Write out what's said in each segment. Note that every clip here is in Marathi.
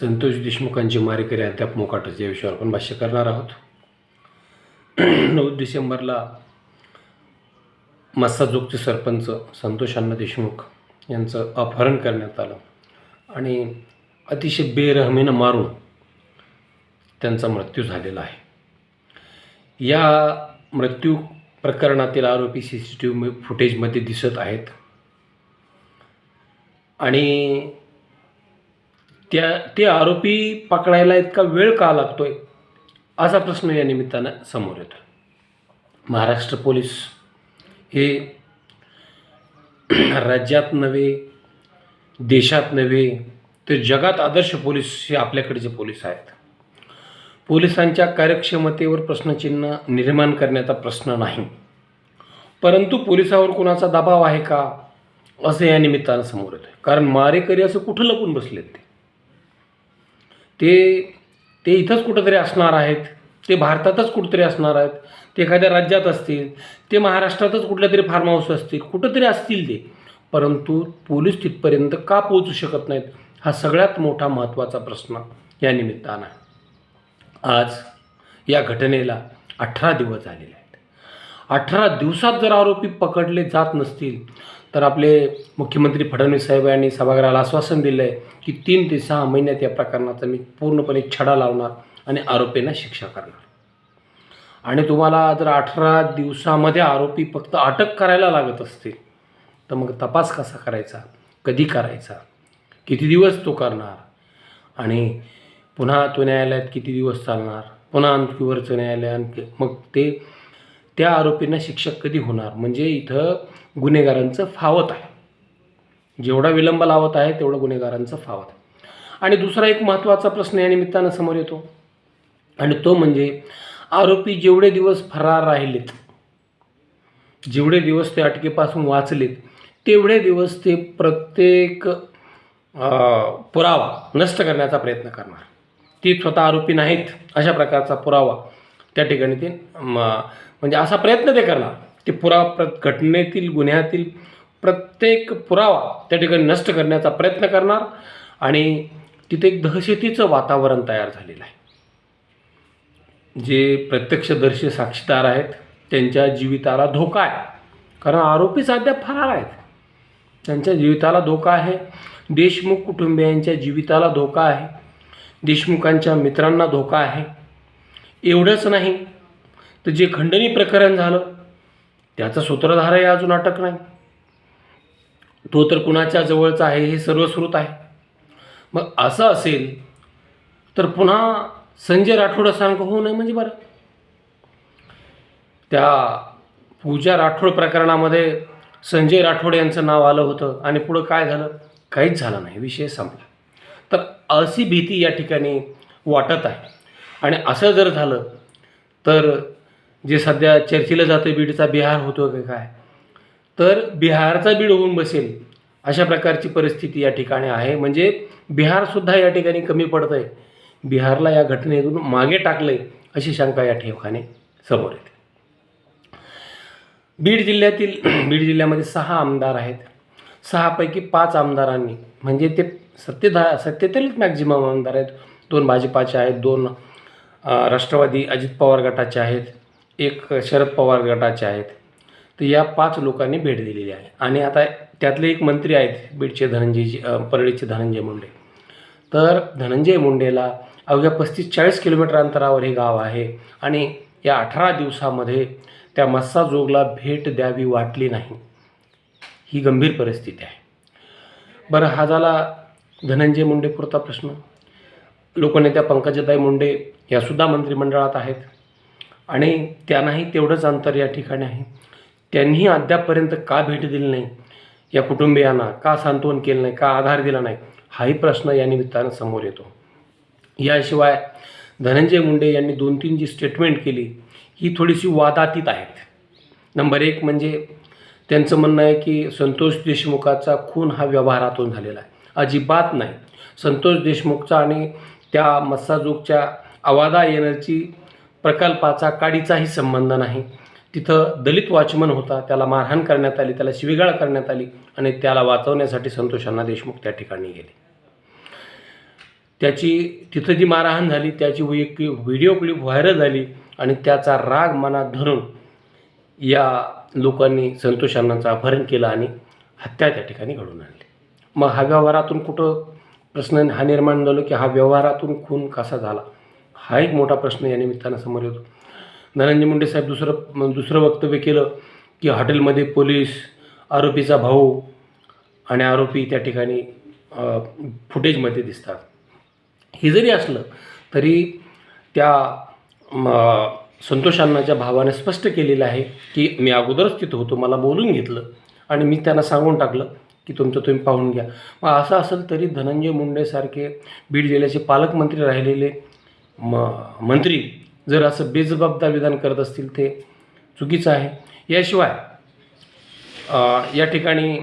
संतोष देशमुखांची मारेकरी अद्याप मोकाटच. या विषयावर आपण भाष्य करणार आहोत. नऊ डिसेंबरला मस्साजोगचे सरपंच संतोष अण्णा देशमुख यांचं अपहरण करण्यात आलं. आणि अतिशय बेरहमीनं मारून त्यांचा मृत्यू झालेला आहे. या मृत्यू प्रकरणातील आरोपी सी सी टी व्ही फुटेजमध्ये दिसत आहेत. आणि त्या ते आरोपी पकडायला इतका वेळ का लागतोय? असा प्रश्न या निमित्तानं समोर येतो. महाराष्ट्र पोलीस हे राज्यात नव्हे देशात नव्हे तर जगात आदर्श पोलीस हे आपल्याकडचे पोलीस आहेत. पोलिसांच्या कार्यक्षमतेवर प्रश्नचिन्ह निर्माण करण्याचा प्रश्न नाही. परंतु पोलिसावर कुणाचा दबाव आहे का? असं या निमित्तानं समोर येतं कारण मारेकरी असं कुठं लपून बसलेत ते? ते ते इथंच कुठंतरी असणार आहेत. ते भारतातच कुठंतरी असणार आहेत. ते एखाद्या राज्यात असतील ते महाराष्ट्रातच कुठल्या तरी फार्म हाऊस असतील कुठंतरी असतील ते. परंतु पोलीस तिथपर्यंत का पोहोचू शकत नाहीत हा सगळ्यात मोठा महत्त्वाचा प्रश्न या निमित्तानं आहे. आज या घटनेला अठरा दिवस झालेले आहेत. अठरा दिवसात जर आरोपी पकडले जात नसतील तर आपले मुख्यमंत्री फडणवीस साहेब यांनी सभागृहाला आश्वासन दिलं आहे की तीन ते सहा महिन्यात या प्रकरणाचा मी पूर्णपणे छडा लावणार आणि आरोपींना शिक्षा करणार. आणि तुम्हाला जर अठरा दिवसामध्ये आरोपी फक्त अटक करायला लागत असतील तर मग तपास कसा करायचा? कधी करायचा? किती दिवस तो करणार? आणि पुन्हा तो न्यायालयात किती दिवस चालणार? पुन्हा आणखी वरचं न्यायालय आणखी मग ते त्या आरोपींना शिक्षा कधी होणार? म्हणजे इथं गुन्हेगारांचं फावत आहे. जेवढा विलंब लावत आहे तेवढं गुन्हेगारांचं फावत आहे. आणि दुसरा एक महत्त्वाचा प्रश्न या निमित्तानं समोर येतो. आणि तो म्हणजे आरोपी जेवढे दिवस फरार राहिलेत जेवढे दिवस ते अटकेपासून वाचलेत तेवढे दिवस ते प्रत्येक अं, पुरावा नष्ट करण्याचा प्रयत्न करणार. ती स्वतः आरोपी नाहीत अशा प्रकारचा पुरावा त्या ठिकाणी ते म्हणजे असा प्रयत्न ते करणार ते पुरावा प्र घटनेतील गुन्ह्यातील प्रत्येक पुरावा त्या ठिकाणी नष्ट करण्याचा प्रयत्न करणार आणि तिथे एक दहशतीचं वातावरण तयार झालेलं आहे. जे प्रत्यक्षदर्शी साक्षीदार आहेत त्यांच्या जीविताला धोका आहे. कारण आरोपीच अद्याप फरार आहेत. त्यांच्या जीविताला धोका आहे. देशमुख कुटुंबियांच्या जीविताला धोका आहे. देशमुखांच्या मित्रांना धोका आहे. एवढंच नाही तर जे खंडणी प्रकरण झालं त्याचा सूत्रधारही अजून अटक नाही. तो तर कुणाच्या जवळचा आहे हे सर्वश्रुत आहे. मग असं असेल तर पुन्हा संजय राठोड सांग होऊ नये म्हणजे बरं. त्या पूजा राठोड प्रकरणामध्ये संजय राठोड यांचं नाव आलं होतं आणि पुढं काय झालं? काहीच झालं नाही विषय संपला. तर अशी भीती या ठिकाणी वाटत आहे. आणि असं जर झालं तर जे सध्या चर्चेला जातं बीडचा बिहार होतो का काय? तर बिहारचा बीड होऊन बसेल अशा प्रकारची परिस्थिती या ठिकाणी आहे. म्हणजे बिहारसुद्धा या ठिकाणी कमी पडतं आहे बिहारला या घटनेतून मागे टाकलं आहे अशी शंका या ठिकाणी समोर येते. बीड जिल्ह्यातील बीड जिल्ह्यामध्ये सहा आमदार आहेत. सहापैकी पाच आमदारांनी म्हणजे ते सत्तेधा सत्तेतीलच मॅक्झिमम आमदार आहेत. दोन भाजपाचे आहेत दोन राष्ट्रवादी अजित पवार गटाचे आहेत. एक शरद पवार गटाचे आहेत. तर या पाच लोकांनी भेट दिलेली आहे. आणि आता त्यातले एक मंत्री आहेत बीडचे धनंजयजी परळीचे धनंजय मुंडे. तर धनंजय मुंडेला अवघ्या पस्तीस चाळीस किलोमीटर अंतरावर हे गाव आहे. आणि या अठरा दिवसामध्ये त्या मस्साजोगला भेट द्यावी वाटली नाही. ही गंभीर परिस्थिती आहे. बरं हा झाला धनंजय मुंडे पुरता प्रश्न. लोकनेत्या पंकजाताई मुंडे यासुद्धा मंत्रिमंडळात आहेत. आणि त्यांनाही तेवढंच अंतर या ठिकाणी आहे. त्यांनीही अद्यापपर्यंत का भेट दिली नाही? या कुटुंबियांना का सांत्वन केलं नाही? का आधार दिला नाही? हाही प्रश्न या निमित्तानं समोर येतो. याशिवाय धनंजय मुंडे यांनी दोन तीन जी स्टेटमेंट केली ही थोडीशी वादातीत आहेत. नंबर एक म्हणजे त्यांचं म्हणणं आहे की संतोष देशमुखाचा खून हा व्यवहारातून झालेला आहे. अजिबात नाही. संतोष देशमुखचा आणि त्या मस्साजोगच्या अवादा एनर्जी प्रकल्पाचा काडीचाही संबंध नाही. तिथं दलित वॉचमन होता त्याला मारहाण करण्यात आली त्याला शिवीगाळ करण्यात आली आणि त्याला वाचवण्यासाठी संतोषांना देशमुख त्या ठिकाणी गेले. त्याची तिथं जी मारहाण झाली त्याची एक व्हिडिओ क्लिप व्हायरल झाली आणि त्याचा राग मनात धरून या लोकांनी संतोषांनाचं अपहरण केलं आणि हत्या त्या ठिकाणी घडून आणली. मग हा व्यवहारातून कुठं प्रश्न हा निर्माण झालो की हा व्यवहारातून खून कसा झाला? हा एक मोठा प्रश्न या निमित्तानं समोर येतो. धनंजय मुंडे साहेब दुसरं दुसरं वक्तव्य केलं की हॉटेलमध्ये पोलीस आरोपीचा भाऊ आणि आरोपी त्या ठिकाणी फुटेजमध्ये दिसतात. हे जरी असलं तरी त्या म, संतोष अण्णाच्या भावाने स्पष्ट केलेलं आहे की मी अगोदरच तिथं होतो मला बोलून घेतलं आणि मी त्यांना सांगून टाकलं की तुमचं तुम्ही पाहून घ्या. मग असं असेल तरी धनंजय मुंडेसारखे बीड जिल्ह्याचे पालकमंत्री राहिलेले म मंत्री जर असं बेजबाबदार विधान करत असतील ते चुकीचं आहे. याशिवाय या ठिकाणी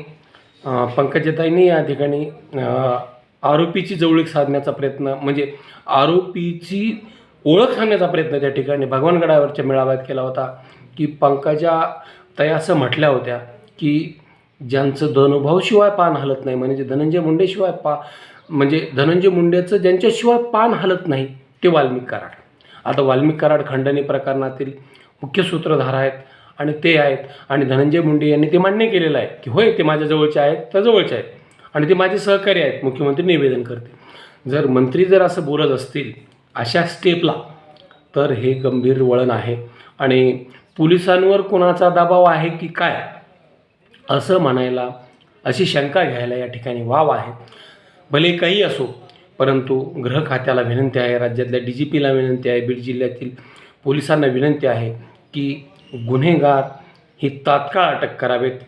अ, पंकजाताईंनी या ठिकाणी आरोपीची जवळीक साधण्याचा प्रयत्न म्हणजे आरोपीची ओळख सांगण्याचा प्रयत्न त्या ठिकाणी भगवानगडावरच्या मेळाव्यात केला होता की पंकजा ताई असं म्हटल्या होत्या की ज्यांचं धनुभावशिवाय पान हलत नाही म्हणजे धनंजय मुंडेशिवाय पा म्हणजे धनंजय मुंडेचं ज्यांच्याशिवाय पान हलत नाही ते वाल्मिक कराड. आता वाल्मिक कराड खंडणी प्रकरणातील मुख्य सूत्रधार आहेत आणि ते आहेत आणि धनंजय मुंडे यांनी ते मान्य केलेलं आहे की होय ते माझ्या जवळचे आहेत त्या जवळचे आहेत आणि ते माझे सहकारी आहेत मुख्यमंत्री निवेदन करते जर मंत्री जर असं बोलत असतील अशा स्टेपला तर हे गंभीर वळण आहे आणि पोलिसांवर कोणाचा दबाव आहे की काय असं म्हणायला अशी शंका घ्यायला या ठिकाणी वाव आहे. भले काही असो परंतु गृह खात्याला विनंती आहे राज्यातल्या डी जी पीला विनंती आहे बीड जिल्ह्यातील पोलिसांना विनंती आहे की गुन्हेगार ही तात्काळ अटक करावेत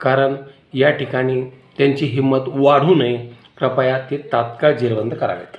कारण या ठिकाणी त्यांची हिंमत वाढू नये. कृपया ते तात्काळ जेरबंद करावेत.